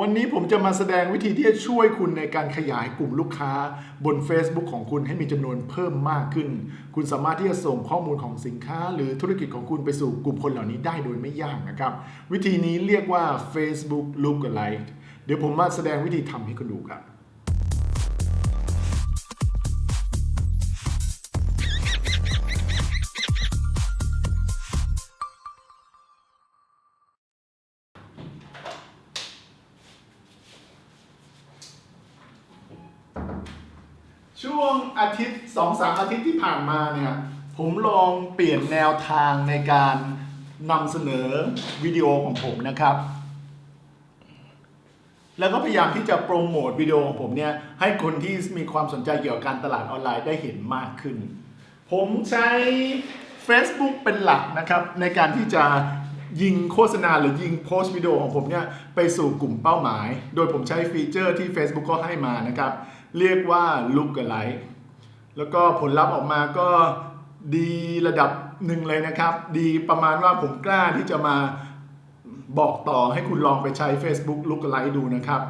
วันนี้ผมจะมาแสดงวิธีที่จะช่วยคุณในการขยายกลุ่มลูกค้าบน Facebook ของคุณให้มีจำนวนเพิ่มมากขึ้น คุณสามารถที่จะส่งข้อมูลของสินค้า หรือธุรกิจของคุณไปสู่กลุ่มคนเหล่านี้ได้โดยไม่ยากนะครับ วิธีนี้เรียกว่า Facebook Lookalike เดี๋ยวผมมาแสดงวิธีทำให้คุณดูครับ ช่วงอาทิตย์สองสามอาทิตย์ที่ผ่านมาเนี่ยผมลองเปลี่ยนแนวทางในการนำเสนอวิดีโอของผมนะครับ แล้วก็พยายามที่จะโปรโมทวิดีโอของผมเนี่ยให้คนที่มีความสนใจเกี่ยวกับการตลาดออนไลน์ได้เห็นมากขึ้น ผมใช้ Facebook เป็นหลักนะครับ ในการที่จะยิงโฆษณาหรือยิงโพสต์วิดีโอของผมเนี่ยไปสู่กลุ่มเป้าหมาย โดยผมใช้ฟีเจอร์ที่ Facebook ก็ให้มานะครับ เรียกว่า Lookalike แล้วก็ผลลัพธ์ออกมาก็ดีระดับหนึ่งเลยนะครับ ดีประมาณว่าผมกล้าที่จะมาบอกต่อให้คุณลองไปใช้ Facebook Lookalike ดูนะครับ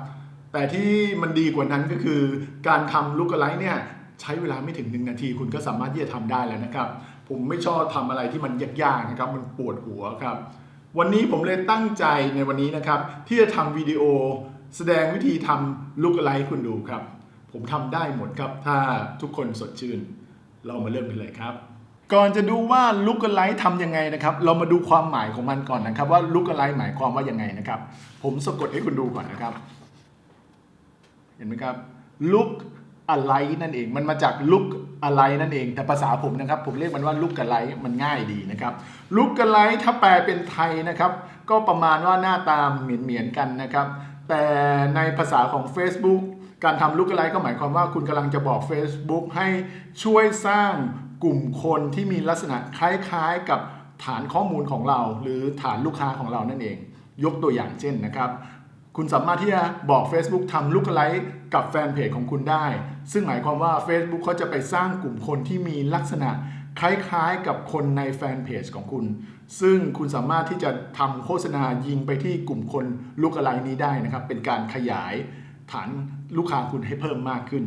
แต่ที่มันดีกว่านั้นก็คือ การทำ Lookalike เนี่ยใช้เวลาไม่ถึง 1 นาที คุณก็สามารถที่จะทำได้แล้วนะครับ ผมไม่ชอบทำอะไรที่มันยากๆนะครับ มันปวดหัวครับ วันนี้ผมเลยตั้งใจในวันนี้นะครับ ที่จะทำวิดีโอแสดงวิธีทำ Lookalike ให้คุณดูครับ ผมทำได้หมดครับ ถ้าทุกคนสดชื่น เรามาเริ่มกันเลยครับ ก่อนจะดูว่า Lookalike ทำยังไงนะครับ เรามาดูความหมายของมันก่อนนะครับ ว่า Lookalike หมายความว่ายังไงนะครับ ผมสะกดให้คุณดูก่อนนะครับ เห็นไหมครับ look alike นั่นเอง มันมาจาก look alike นั่นเอง แต่ภาษาผมนะครับ ผมเรียกมันว่า look alike มันง่ายดีนะครับ look alike ถ้าแปลเป็นไทยนะครับ ก็ประมาณว่าหน้าตาเหมือนเหมือนๆกันนะครับ แต่ในภาษาของ Facebook การทำ look alike ก็หมายความว่าคุณกำลังจะบอก Facebook ให้ช่วยสร้างกลุ่มคนที่มีลักษณะคล้ายๆกับฐานข้อมูลของเรา หรือฐานลูกค้าของเรานั่นเอง ยกตัวอย่างเช่นนะครับ คุณสามารถที่จะบอก Facebook ทำลูกไลค์กับแฟนเพจของคุณได้ ซึ่งหมายความว่า Facebook เขาจะไปสร้างกลุ่มคนที่มีลักษณะคล้ายๆกับคนในแฟนเพจของคุณ ซึ่งคุณสามารถที่จะทำโฆษณายิงไปที่กลุ่มคนลูกไลค์นี้ได้นะครับ เป็นการขยาย ฐานลูกค้าคุณให้เพิ่มมากขึ้น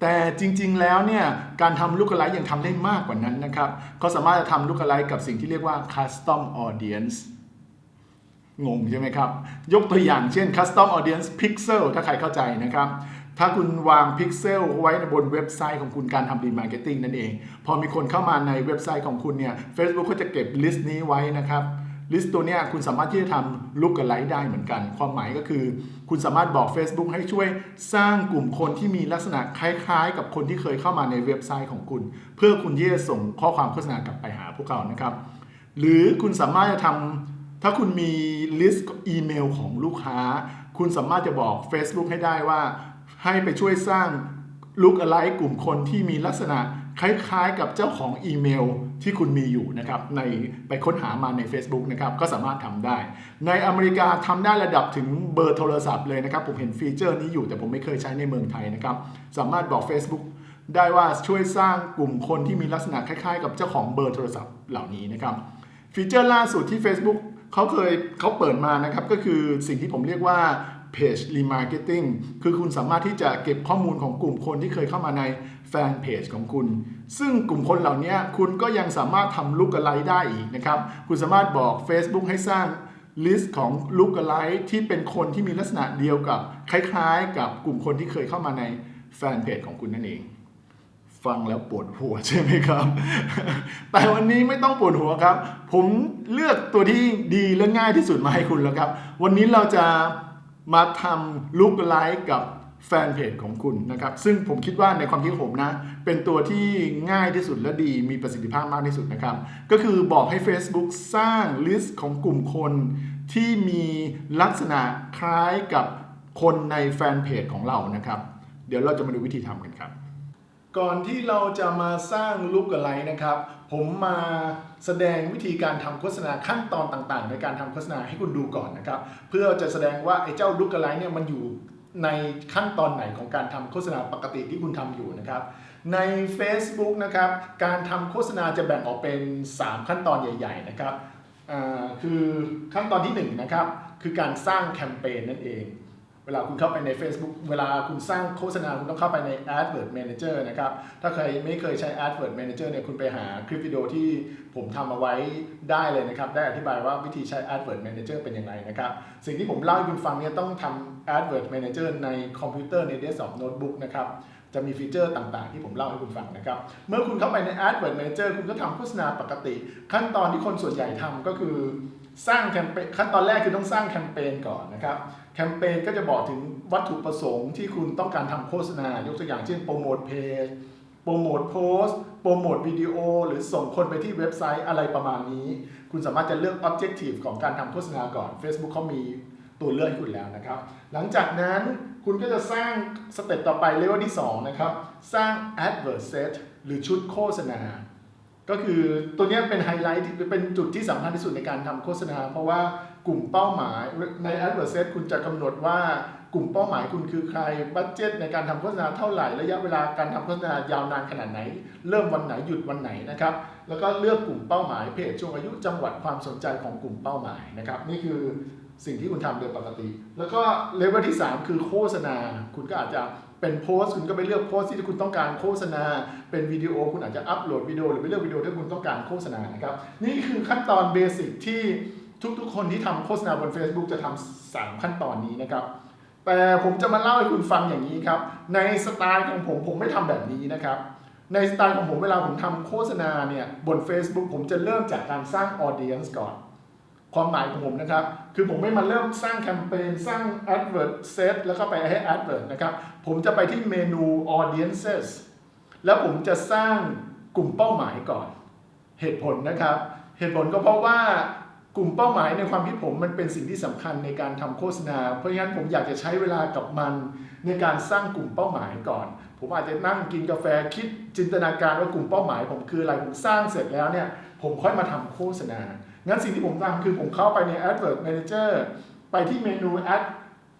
แต่จริงๆแล้วเนี่ยการทำลูกไลค์ยังทำได้มากกว่านั้นนะครับเขาสามารถจะทำลูกไลค์กับสิ่งที่เรียกว่า custom audience งงใช่ไหมครับ ยกตัวอย่างเช่น Custom Audience Pixel ถ้าใครเข้าใจนะครับ ถ้าคุณวาง Pixel ไว้ในบนเว็บไซต์ของคุณการทำดีมาร์เก็ตติ้งนั่นเอง พอมีคนเข้ามาในเว็บไซต์ของคุณเนี่ย Facebook ก็จะเก็บลิสต์นี้ไว้นะครับ ลิสต์ตัวเนี้ยคุณสามารถที่จะทำลุกกับไลค์ได้เหมือนกัน ความหมายก็คือ คุณสามารถบอก Facebook ให้ช่วยสร้างกลุ่มคนที่มีลักษณะคล้ายๆ กับคนที่เคยเข้ามาในเว็บไซต์ของคุณ เพื่อคุณที่จะส่งข้อความโฆษณากลับไปหาพวกเขานะครับ หรือคุณสามารถจะทำถ้าคุณมีลิสต์อีเมลของลูกค้า คุณสามารถจะบอก Facebook ให้ได้ว่า ให้ไปช่วยสร้างลุกอะไรกลุ่มคนที่มีลักษณะ คล้ายๆกับเจ้าของอีเมลที่คุณมีอยู่นะครับในไปค้นหามาใน Facebook นะครับก็สามารถทำได้ ในอเมริกาทำได้ระดับถึงเบอร์โทรศัพท์เลยนะครับผมเห็นฟีเจอร์นี้อยู่แต่ผมไม่เคยใช้ในเมืองไทยนะครับสามารถบอก Facebook ได้ว่าช่วยสร้างกลุ่มคนที่มีลักษณะคล้ายๆ กับเจ้าของเบอร์โทรศัพท์เหล่านี้นะครับฟีเจอร์ล่าสุดที่ Facebook เขาเคยเขาเปิดมานะครับก็คือสิ่งที่ผมเรียกว่า Page Remarketing คือคุณสามารถที่จะเก็บข้อมูลของกลุ่มคนที่เคยเข้ามาในแฟนเพจของคุณ ซึ่งกลุ่มคนเหล่านี้คุณก็ยังสามารถทำลุกอะไรได้อีกนะครับ คุณสามารถบอก Facebook ให้สร้างลิสต์ของลุกอะไรที่เป็นคนที่มีลักษณะเดียวกับ คล้ายๆ กับกลุ่มคนที่เคยเข้ามาในแฟนเพจของคุณนั่นเองฟังแล้วปวดหัวใช่ไหมครับ แต่วันนี้ไม่ต้องปวดหัวครับ ผมเลือกตัวที่ดีและง่ายที่สุดมาให้คุณแล้วครับ วันนี้เราจะ มาทำลุกไลค์กับแฟนเพจของคุณนะครับ ซึ่งผมคิดว่าในความคิดผมนะ เป็นตัวที่ง่ายที่สุดและดีมีประสิทธิภาพมากที่สุดนะครับ ก็คือบอกให้ Facebook สร้างลิสต์ของกลุ่มคนที่มีลักษณะคล้ายกับคนในแฟนเพจของเรานะครับ เดี๋ยวเราจะมาดูวิธีทำกันครับ ก่อนที่เราจะมาสร้างลุกอะไรนะครับ ผมมาแสดงวิธีการทำโฆษณาขั้นตอนต่างๆ ในการทำโฆษณาให้คุณดูก่อนนะครับ เพื่อจะแสดงว่าไอ้เจ้าลุกอะไรเนี่ยมันอยู่ในขั้นตอนไหนของการทำโฆษณาปกติที่คุณทำอยู่นะครับ ใน Facebook นะครับ การทำโฆษณาจะแบ่งออกเป็น 3 ขั้นตอนใหญ่ ๆ นะครับคือขั้นตอนที่1นะครับคือการสร้างแคมเปญนั่นเอง เวลาคุณเข้าไปใน Facebook เวลาคุณสร้างโฆษณาคุณต้องเข้าไปใน Advert Manager นะครับ ถ้าใครไม่เคยใช้ Advert Manager เนี่ยคุณไปหาคลิปวิดีโอที่ผมทำเอาไว้ได้เลยนะครับ ได้อธิบายว่าวิธีใช้ Advert Manager เป็นยังไงนะครับ สิ่งที่ผมเล่าให้คุณฟังเนี่ยต้องทำ Advert Manager ในคอมพิวเตอร์ใน Desktop Notebook นะครับจะมีฟีเจอร์ต่างๆ ที่ผมเล่าให้คุณฟังนะครับ เมื่อคุณเข้าไปใน Advert Manager คุณก็ทำโฆษณาปกติ ขั้นตอนที่คนส่วนใหญ่ทำก็คือสร้างแคมเปญขั้นตอนแรกคือต้องสร้างแคมเปญก่อนนะครับ แคมเปญก็จะบอกถึงวัตถุประสงค์ที่คุณต้องการทำโฆษณา ยกตัวอย่างเช่นโปรโมทเพจโปรโมทโพสต์โปรโมทวิดีโอ หรือส่งคนไปที่เว็บไซต์อะไรประมาณนี้ คุณสามารถจะเลือก Objective ของการทำโฆษณาก่อน Facebook เขามีตัวเลือกให้คุณแล้วนะครับ หลังจากนั้นคุณก็จะสร้างสเต็ปต่อไปเลเวลที่ 2 นะครับ สร้าง Advert Set หรือชุดโฆษณา ก็คือตัวนี้เป็นไฮไลท์เป็นจุดที่สำคัญที่สุดในการทำโฆษณา เพราะว่า กลุ่มเป้าหมายใน Advert Set คุณจะกำหนดว่ากลุ่มเป้าหมายคุณคือใคร บัตเจ็ตในการทำโฆษณาเท่าไหร่ ระยะเวลาการทำโฆษณายาวนานขนาดไหน เริ่มวันไหนหยุดวันไหนนะครับ แล้วก็เลือกกลุ่มเป้าหมายเพจช่วงอายุจังหวัดความสนใจของกลุ่มเป้าหมายนะครับ นี่คือสิ่งที่คุณทำโดยปกติ แล้วก็เลเวลที่ 3 คือโฆษณา คุณก็อาจจะเป็นโพสต์คุณก็ไปเลือกโพสต์ที่คุณต้องการโฆษณา เป็นวิดีโอคุณอาจจะอัปโหลดวิดีโอหรือไปเลือกวิดีโอที่คุณต้องการโฆษณานะครับ นี่คือขั้นตอนเบสิกที่ ทุกๆ คนที่ทำโฆษณาบน Facebook จะทำสามขั้นตอนนี้นะครับแต่ผมจะมาเล่าให้คุณฟังอย่างนี้ครับ ในสไตล์ของผมผมไม่ทำแบบนี้นะครับ ในสไตล์ของผมเวลาผมทำโฆษณาเนี่ยบน Facebook ผมจะเริ่มจากการสร้างออเดียนส์ก่อน ความหมายของผมนะครับ คือผมไม่มาเริ่มสร้างแคมเปญสร้าง advert set แล้วก็ไปให้ advert นะครับ ผมจะไปที่เมนู audiences แล้วผมจะสร้างกลุ่มเป้าหมายก่อน เหตุผลนะครับ เหตุผลก็เพราะว่า กลุ่มเป้าหมายในความคิดผมมันเป็นสิ่งที่สำคัญในการทำโฆษณา เพราะงั้นผมอยากจะใช้เวลากับมันในการสร้างกลุ่มเป้าหมายก่อน ผมอาจจะนั่งกินกาแฟคิดจินตนาการว่ากลุ่มเป้าหมาย ผมคืออะไรผมสร้างเสร็จแล้วเนี่ยผมค่อยมาทำโฆษณา งั้นสิ่งที่ผมทำคือผมเข้าไปใน Advert Manager ไปที่เมนู Ad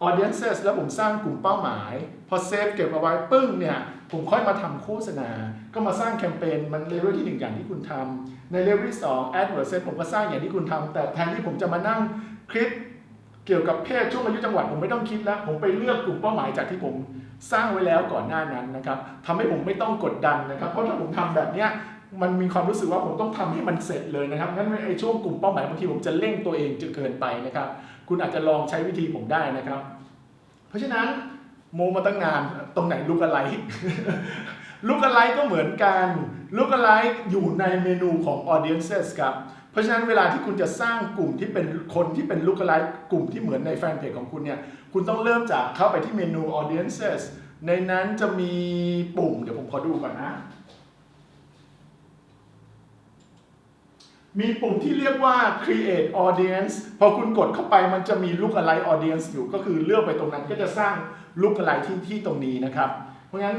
Audiences แล้วผมสร้างกลุ่มเป้าหมาย พอเซฟเก็บเอาไว้ปึ้งเนี่ย ผมค่อยมาทำโฆษณา ก็มาสร้างแคมเปญมันเลเวลที่ 1 อย่างที่คุณทำในเลเวลที่2 a d v e r s e ผมก็สร้างอย่างที่คุณทำแต่แทนที่ผมจะมานั่งคิดเกี่ยวกับเพศช่วงอายุจังหวัดผมไม่ต้องคิดแล้ว ผมไปเลือกกลุ่มเป้าหมายจากที่ผมสร้างไว้แล้วก่อนหน้านั้นนะครับทำให้ผมไม่ต้องกดดันนะครับ เพราะถ้าผมทำแบบเนี้ยมันมีความรู้สึกว่าผมต้องทำให้มันเสร็จเลยนะครับ งั้นไอ้ช่วงกลุ่มเป้าหมายบางทีผมจะเร่งตัวเองจนเกินไปนะครับ คุณอาจจะลองใช้วิธีผมได้นะครับ เพราะฉะนั้น โมมาตั้งนานตรงไหนลูกอะไรลูกอะไรก็เหมือนกันลูกอะไรอยู่ในเมนูของ audiences ครับเพราะฉะนั้นเวลาที่คุณจะสร้างกลุ่มที่เป็นคนที่เป็นลูกอะไรกลุ่มที่เหมือนในแฟนเพจของคุณเนี่ย คุณต้องเริ่มจากเข้าไปที่เมนู audiences ในนั้นจะมีปุ่ม เดี๋ยวผมขอดูก่อนนะ มีปุ่มที่เรียกว่า create audience พอคุณกดเข้าไปมันจะมี look alike audience อยู่ก็คือเลือกไปตรงนั้นก็จะสร้าง look alike ที่ที่ตรงนี้นะครับ เพราะงั้น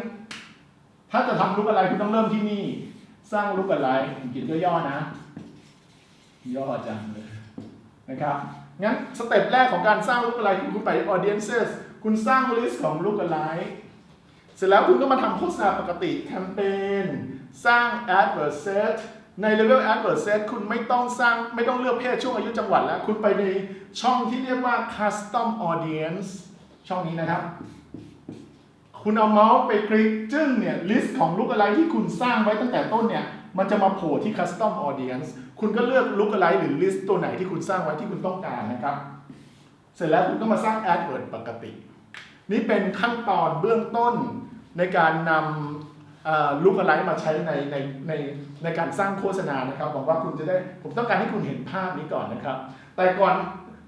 ถ้าจะทำ look alike คุณต้องเริ่มที่นี่ สร้าง look alike ผมเขียนย่อๆนะ ย่อจังเลยนะครับ งั้นสเต็ปแรกของการสร้าง look alike คือคุณไป audiences คุณสร้าง list ของ look alike เสร็จแล้วคุณก็มาทำโฆษณาปกติแคมเปญสร้าง advert set ใน level advert set คุณไม่ต้องสร้างไม่ต้องเลือกเพศช่วงอายุจังหวัดแล้ว คุณไปในช่องที่เรียกว่า custom audience ช่องนี้นะครับ คุณเอาเมาส์ไปคลิกจึ้งเนี่ยลิสต์ของลุกอะไรที่คุณสร้างไว้ตั้งแต่ต้นเนี่ยมันจะมาโผล่ที่ custom audience คุณก็เลือกลุกอะไรหรือลิสต์ตัวไหนที่คุณสร้างไว้ที่คุณต้องการนะครับ เสร็จแล้วคุณก็มาสร้าง advert ปกติ นี่เป็นขั้นตอนเบื้องต้นในการนำ ลูกอะไรมาใช้ในในในในการสร้างโฆษณานะครับหวังว่าคุณจะได้ผมต้องการให้คุณเห็นภาพนี้ก่อนนะครับ แต่ก่อน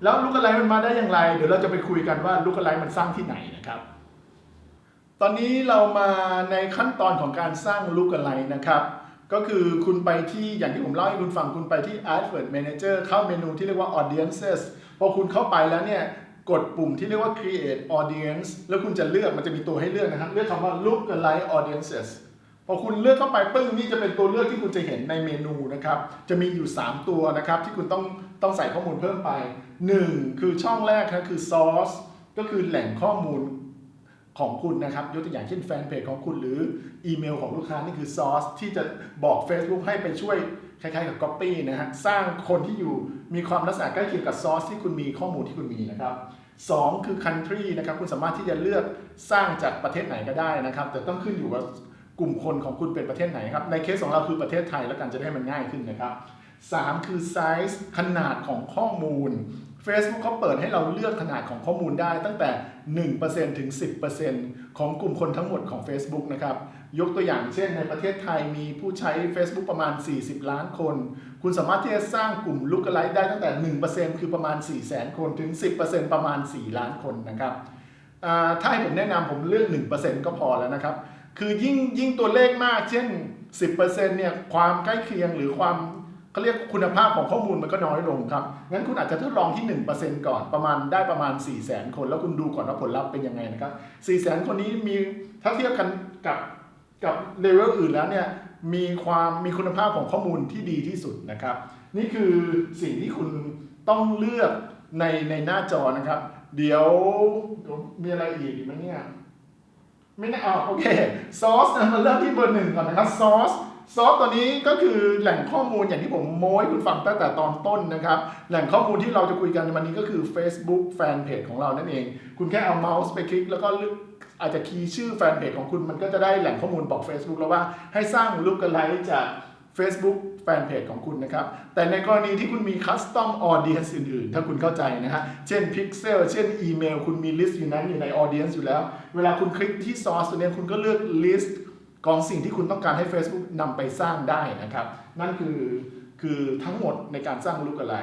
แล้วลูกอะไรมันมาได้อย่างไร เดี๋ยวเราจะไปคุยกันว่าลูกอะไรมันสร้างที่ไหนนะครับ ตอนนี้เรามาในขั้นตอนของการสร้างลูกอะไรนะครับ ก็คือคุณไปที่อย่างที่ผมเล่าให้คุณฟังคุณไปที่ Advert Manager เข้าเมนูที่เรียกว่า Audiences พอคุณเข้าไปแล้วเนี่ยกดปุ่มที่เรียกว่า Create Audience แล้วคุณจะเลือกมันจะมีตัวให้เลือกนะครับ เลือกคำว่า Look Alike Audiences พอคุณเลือกเข้าไปปึ้งนี่จะเป็นตัวเลือกที่คุณจะเห็นในเมนูนะครับ จะมีอยู่ 3 ตัวนะครับ ที่คุณต้องต้องใส่ข้อมูลเพิ่มไป 1 คือช่องแรกนะคือ Source ก็คือแหล่งข้อมูลของคุณนะครับ ยกตัวอย่างเช่นแฟนเพจของคุณหรืออีเมลของลูกค้านี่คือซอสที่จะบอก Facebook ให้ไปช่วยคล้ายๆกับ Copy นะฮะสร้างคนที่อยู่มีความลักษณะใกล้เคียงกับซอสที่คุณมีข้อมูลที่คุณมีนะครับ2คือ country นะครับคุณสามารถที่จะเลือกสร้างจากประเทศไหนก็ได้นะครับ แต่ต้องขึ้นอยู่ว่า กลุ่มคนของคุณเป็นประเทศไหนครับ ในเคสของเราคือประเทศไทยแล้วกันจะได้มันง่ายขึ้นนะครับ 3 คือ size ขนาดของข้อมูล Facebook เขาเปิดให้เราเลือกขนาดของข้อมูลได้ตั้งแต่ 1%ถึง 10%ของกลุ่มคนทั้งหมดของ Facebook นะครับ ยกตัวอย่างเช่นในประเทศไทยมีผู้ใช้ Facebook ประมาณ 40 ล้านคน คุณสามารถที่จะสร้างกลุ่มลุกไลค์ได้ตั้งแต่ 1%คือประมาณ 4 0 0 0 0 0 คนถึง 10%ประมาณ 4 ล้านคนนะครับถ้าให้ผมแนะนำผมเลือก 1%ก็พอแล้วนะครับ คือยิ่งยิ่งตัวเลขมากเช่น 10%เนี่ยความใกล้เคียงหรือความเขาเรียกคุณภาพของข้อมูลมันก็น้อยลงครับ งั้นคุณอาจจะทดลองที่ 1%ก่อนประมาณได้ประมาณ 4 0 0 0 0 0คน แล้วคุณดูก่อนว่าผลลัพธ์เป็นยังไงนะครับ4 0 0 0 0 0 คนนี้มีถ้าเทียบกันกับกับเลเวลอื่นแล้วเนี่ยมีความมีคุณภาพของข้อมูลที่ดีที่สุดนะครับ นี่คือสิ่งที่คุณต้องเลือกในในหน้าจอนะครับ เดี๋ยวเดี๋ยวมีอะไรอีกไหมเนี่ย ไม่แน่อ๋อโอเคซอสนะมาเริ่มที่เบอร์หนึ่งก่อนนะครับซอสซอสตัวนี้ก็คือแหล่งข้อมูลอย่างที่ผมโม้ให้คุณฟังตั้งแต่ตอนต้นนะครับ แหล่งข้อมูลที่เราจะคุยกันในวันนี้ก็คือ Facebook Fanpage ของเรานั่นเอง คุณแค่เอาเมาส์ไปคลิก แล้วก็เลือกอาจจะคีย์ชื่อแฟนเพจของคุณมันก็จะได้แหล่งข้อมูลบอก Facebook แล้วว่าให้สร้างลูกกระไลจาก Facebook แฟนเพจของคุณนะครับ แต่ในกรณีที่คุณมี Custom Audience อื่นๆ ถ้าคุณเข้าใจนะฮะ เช่น Pixel เช่นอีเมล คุณมี list อยู่นั้นอยู่ใน Audience อยู่แล้ว เวลาคุณคลิกที่ Source ตัวเนี้คุณก็เลือก list ของสิ่งที่คุณต้องการให้ Facebook นำไปสร้างได้นะครับ นั่นคือคือทั้งหมดในการสร้างลูกอะไร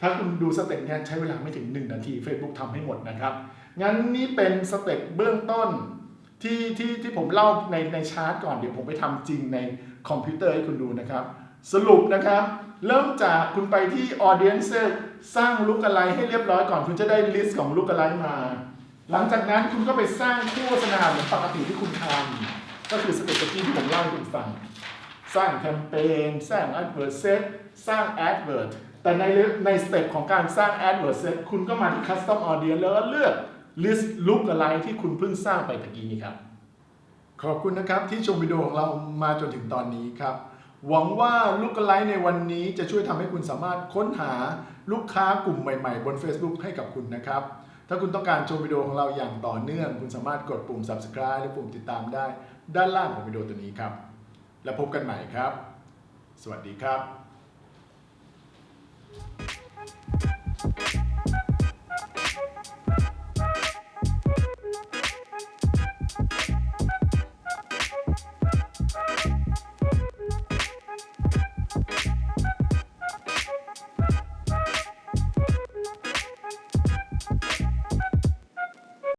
ถ้าคุณดูสเต็ปเนี้ยใช้เวลาไม่ถึง 1 นาที Facebook ทำให้หมดนะครับ งั้นนี่เป็นสเต็ปเบื้องต้นที่ที่ที่ผมเล่าในในชาร์ตก่อนเดี๋ยวผมไปทำจริงใน คอมพิวเตอร์ให้คุณดูนะครับ สรุปนะครับ เริ่มจากคุณไปที่ Audience สร้างลุกอะไรให้เรียบร้อยก่อน คุณจะได้ลิสต์ของลุกอะไรมา หลังจากนั้นคุณก็ไปสร้างโฆษณาเหมือนปกติที่คุณทำก็คือสเต็ปเมื่อกี้ที่ผมเล่าให้คุณฟัง สร้างแคมเปญสร้าง advert set สร้าง advert แต่ในในสเต็ปของการสร้าง advert set คุณก็มาที่ custom audience แล้วก็เลือก list look อะไรที่คุณเพิ่งสร้างไปตะกี้นี้ครับ ขอบคุณนะครับที่ชมวิดีโอของเรามาจนถึงตอนนี้ครับ หวังว่าลูกไลค์ในวันนี้จะช่วยทำให้คุณสามารถค้นหาลูกค้ากลุ่มใหม่ๆ บน Facebook ให้กับคุณนะครับ ถ้าคุณต้องการชมวิดีโอของเราอย่างต่อเนื่อง คุณสามารถกดปุ่ม subscribe หรือปุ่มติดตามได้ ด้านล่างของวิดีโอตัวนี้ครับ แล้วพบกันใหม่ครับ สวัสดีครับ